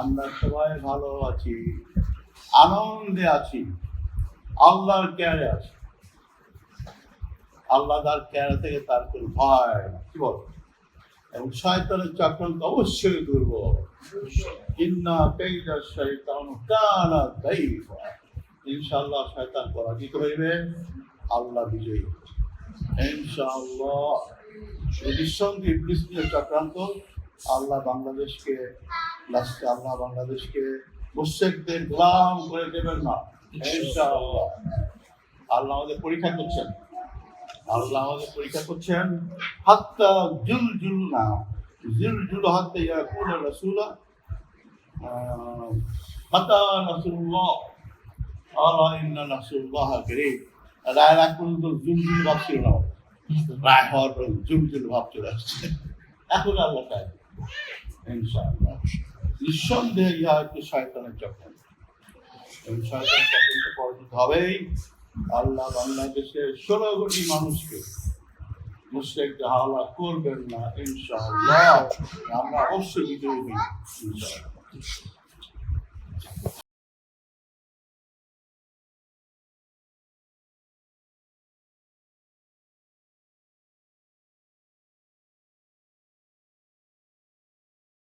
আমরা সবাই ভালো আছি আনন্দে আছি আল্লাহর কেয়ারে আছি। আল্লাহ তার কেয়ারে থেকে তার কোনো ভয় কি বল? এবং শয়তানের চক্রান্ত অবশ্যই দুর্বল। ইন্না কাইদা শয়তান কানা দাইফা। ইনশাআল্লাহ শয়তান পরাজিত হইবে আল্লাহ বিজয়ী। ইনশাআল্লাহ। নিঃসন্দেহে ইবলিস চক্রান্ত। আল্লাহ বাংলাদেশকে, লাস্টে আল্লাহ বাংলাদেশকে মুর্শেকদের গোলাম করে দেবেন না। ইনশাআল্লাহ। আল্লাহ আমাদের পরীক্ষা করছেন। আল্লাহ আমাদের পরীক্ষা করছেন। হাত্তা জুল জুল না জুল জুল হাত্তা ইয়াকুল রাসূলা। হাত্তা রাসূলুল্লাহ আলা ইন্না রাসূলুল্লাহ করিম রায় রাখ পর্যন্ত জুল জুল ভাব না? রায় পর জুল জুল ভাব চলে এখন আল্লাহ চাই ইনশাআল্লাহ। নিঃসন্দেহে ইহা একটি শয়তানের চক্র এবং শয়তান চক্রান্ত পরাজিত হবেই। আল্লাহ বাংলাদেশের ষোলো কোটি মানুষকে মুসলিম হাওলা করবেন না, ইনশাআল্লাহ। আমরা অবশ্যই বিজয়ী হই, ইনশাআল্লাহ।